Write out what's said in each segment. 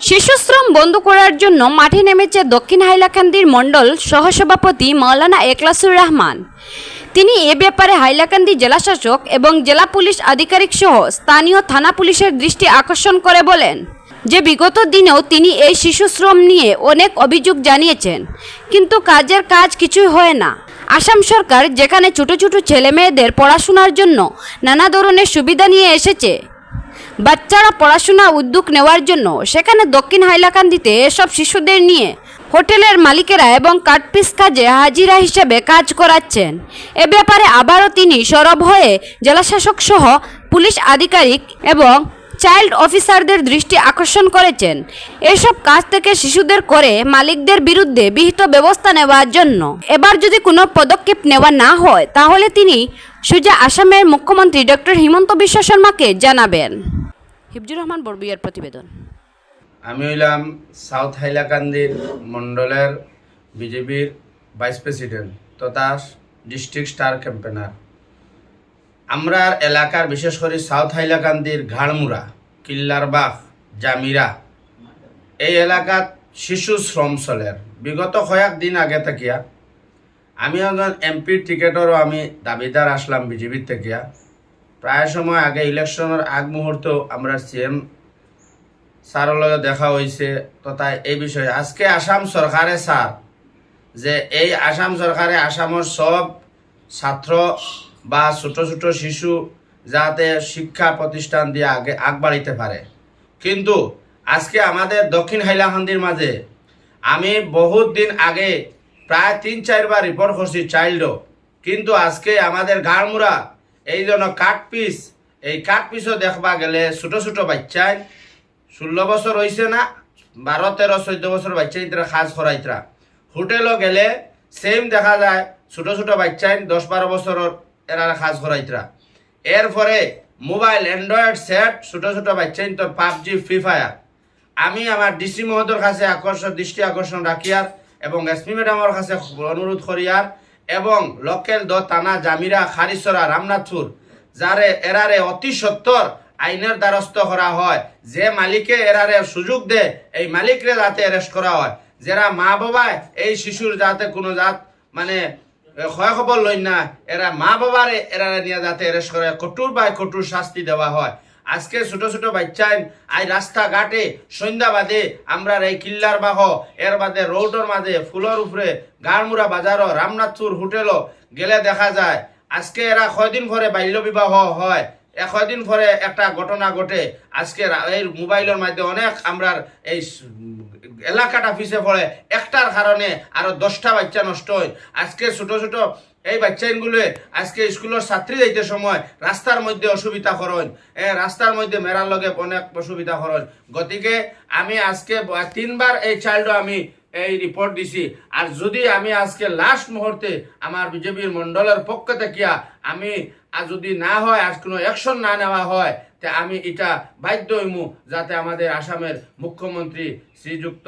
শিশুশ্রম বন্ধ করার জন্য মাঠে নেমেছে দক্ষিণ হাইলাকান্দির মণ্ডল সহসভাপতি মাওলানা একলাসুর রহমান। তিনি এ ব্যাপারে হাইলাকান্দি জেলাশাসক এবং জেলা পুলিশ আধিকারিক সহ স্থানীয় থানা পুলিশের দৃষ্টি আকর্ষণ করে বলেন যে বিগত দিনেও তিনি এই শিশুশ্রম নিয়ে অনেক অভিযোগ জানিয়েছেন, কিন্তু কাজের কাজ কিছুই হয় না। আসাম সরকার যেখানে ছোট ছোট ছেলে মেয়েদের পড়াশোনার জন্য নানা ধরনের সুবিধা নিয়ে এসেছে বাচ্চারা পড়াশোনা উদ্যোগ নেওয়ার জন্য সেখানে দক্ষিণ হাইলাকান্দিতে এসব শিশুদের নিয়ে হোটেলের মালিকেরা এবং কাটপিস কাজে হাজিরা হিসেবে কাজ করাচ্ছেন। এ ব্যাপারে আবারও তিনি সরব হয়ে জেলাশাসক সহ পুলিশ আধিকারিক এবং চাইল্ড অফিসারদের দৃষ্টি আকর্ষণ করেছেন। এসব কাজ থেকে শিশুদের করে মালিকদের বিরুদ্ধে বিহিত ব্যবস্থা নেওয়ার জন্য। এবার যদি কোনো পদক্ষেপ নেওয়া না হয়, তাহলে তিনি সোজা আসামের মুখ্যমন্ত্রী ডক্টর হিমন্ত বিশ্ব শর্মাকে জানাবেন। হিফজুর রহমান বড়বুইয়ার প্রতিবেদন। আমি হইলাম সাউথ হাইলাকান্দির মণ্ডলের বিজেপির ভাইস প্রেসিডেন্ট তথা ডিস্ট্রিক্ট স্টার ক্যাম্পেনার আমরা এলাকার বিশেষ করে সাউথ হাইলাকান্দির ঘাড়মুড়া কিল্লারবাগ জামিরা, এই এলাকাত শিশু শ্রম চলের। বিগত কয়েক দিন আগে থাকিয়া আমি একজন এমপির টিকেটরও আমি দাবিদার আসলাম বিজেপির থেকিয়া। প্রায় সময় আগে ইলেকশনের আগ মুহূর্তেও আমরা সিএম স্যারের দেখা হয়েছে তথা এই বিষয়ে আজকে আসাম সরকারে স্যার, যে এই আসাম সরকারে আসামের সব ছাত্র বা ছোট ছোট শিশু যাতে শিক্ষা প্রতিষ্ঠান দিয়ে আগে আগবাড়িতে পারে। কিন্তু আজকে আমাদের দক্ষিণ হাইলাকান্দির মাঝে আমি বহুত দিন আগে প্রায় তিন চারবার রিপোর্ট করছি চাইল্ডও কিন্তু আজকে আমাদের গাড়মুড়া এই জন্য কাঠ পিস, এই কাঠ পিসও দেখবা গেলে ছোট ছোট বাচ্চায় ষোলো বছর হয়েছে না, বারো, তেরো, চোদ্দ বছর বাচ্চা ইতরা সাজ করাইতরা হোটেলও গেলে সেম দেখা যায়, ছোট ছোট বাচ্চাই দশ বারো বছরের এরা সাজ করাইতরা এরপরে মোবাইল, অ্যান্ড্রয়েড সেট, ছোট ছোট বাচ্চাই তোর পাবজি, ফ্রি ফায়ার। আমি আমার ডিসি মহোদয়ের কাছে আকর্ষণ, দৃষ্টি আকর্ষণ রাখিয়ার এবং এসপি ম্যাডামের কাছে অনুরোধ করিয়ার এবং লোকেল দ থানা জামিরা খারিসরা রামনাথপুর যারে এরারে অতি সত্তর আইনের দ্বারস্থ করা হয়। যে মালিকে এরারে সুযোগ দে, এই মালিকরে যাতে অ্যারেস্ট করা হয়। যারা মা বাবায়, এই শিশুর যাতে কোনো জাত মানে ক্ষয় খবর লই না, এরা মা বাবারে এরারে নিয়ে যাতে অ্যারেস্ট করে কঠোর বাই কঠোর শাস্তি দেওয়া হয়। আজকে ছোট ছোট বাচ্চাই আই রাস্তাঘাটে সন্ধ্যা বাদে আমরা এই কিল্লার বাহ, এর বাদে রোডর মাঝে, ফুলর উপরে, গাড়মুড়া বাজার রামনাথপুর হোটেল গেলে দেখা যায়। আজকে এরা কয়দিন পরে বাল্য বিবাহ হয়? কয়দিন পরে একটা ঘটনা ঘটে? আজকে এই মোবাইলের মাধ্যমে অনেক আমরা এই এলাকাটা পিছে পড়ে। একটার কারণে আরও দশটা বাচ্চা নষ্ট হয়। আজকে ছোট ছোট এই বাচ্চাগুলো আজকে স্কুলের ছাত্রী যাইতে সময় রাস্তার মধ্যে অসুবিধা করেন। রাস্তার মধ্যে মেরার লগে অনেক অসুবিধা করেন। গতিকে আমি আজকে তিনবার এই চাইল্ড আমি এই রিপোর্ট দিছি। আর যদি আমি আজকে লাস্ট মুহূর্তে আমার বিজেপির মন্ডলের পক্ষ থেকে আমি আর যদি না হয়, আজ কোনো অ্যাকশন না নেওয়া হয়, তে আমি এটা বাধ্য হইমু যাতে আমাদের আসামের মুখ্যমন্ত্রী শ্রীযুক্ত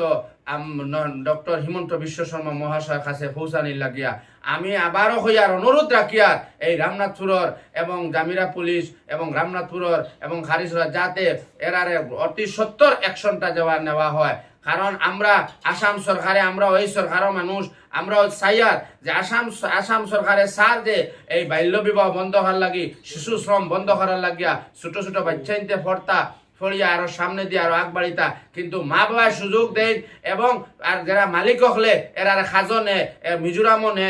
ডক্টর হিমন্ত বিশ্ব শর্মা মহাশয়ের কাছে পৌঁছানি লাগিয়া, আমি আবারও হইয়ার অনুরোধ রাখিয়ার এই রামনাথপুরর এবং জামিরা পুলিশ এবং রামনাথপুরর এবং খারিসরা যাতে এরারে অতি সত্তর অ্যাকশনটা দেওয়া নেওয়া হয়। কারণ আমরা আসাম সরকারে, আমরা ওই সরকারও মানুষ। আমরা চাইয়ার যে আসাম আসাম সরকারে সার দে, এই বাল্য বিবাহ বন্ধ হওয়ার লাগি, শিশু শ্রম বন্ধ করার লাগিয়া ছোট ছোট বাচ্চাইতে ফর্তা ফড়িয়া আরও সামনে দিয়ে আরও আগবাড়িতা কিন্তু মা বাবার সুযোগ দেয় এবং আর যারা মালিক হলে, এরা খাজো নে মিজোরামও নে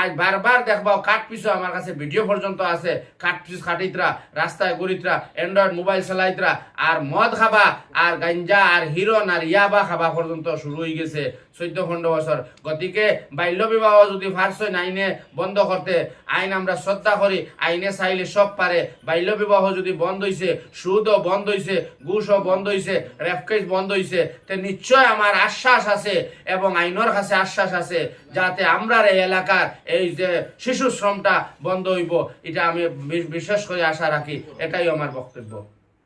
আজ বারবার দেখবা, কাঠ পিছু আমার কাছে ভিডিও পর্যন্ত আছে, কাঠ পিস খাটিতরা, রাস্তায় গরিতরা অ্যান্ড্রয়েড মোবাইল চালাইতরা, আর মদ খাবা, আর গাঞ্জা, আর হিরন আর ইয়াবা খাবা পর্যন্ত শুরু হয়ে গেছে চৈদ্দ খণ্ড বছর। গতিকে বাল্য বিবাহ যদি ফার্সই আইনে বন্ধ করতে, আইন আমরা শ্রদ্ধা করি, আইনে চাইলে সব পারে। বাল্য বিবাহ যদি বন্ধ হইছে, সুদও বন্ধ হইছে ঘুষও বন্ধ হয়েছে রেফকেস বন্ধ হয়েছে তে নিশ্চয় আমার আশ্বাস আছে এবং আইনের কাছে আশ্বাস আছে যাতে আমরা এই এলাকার এই যে শিশু শ্রমটা বন্ধ হইব। এটা আমি বিশেষ করে আশা রাখি। এটাই আমার বক্তব্য।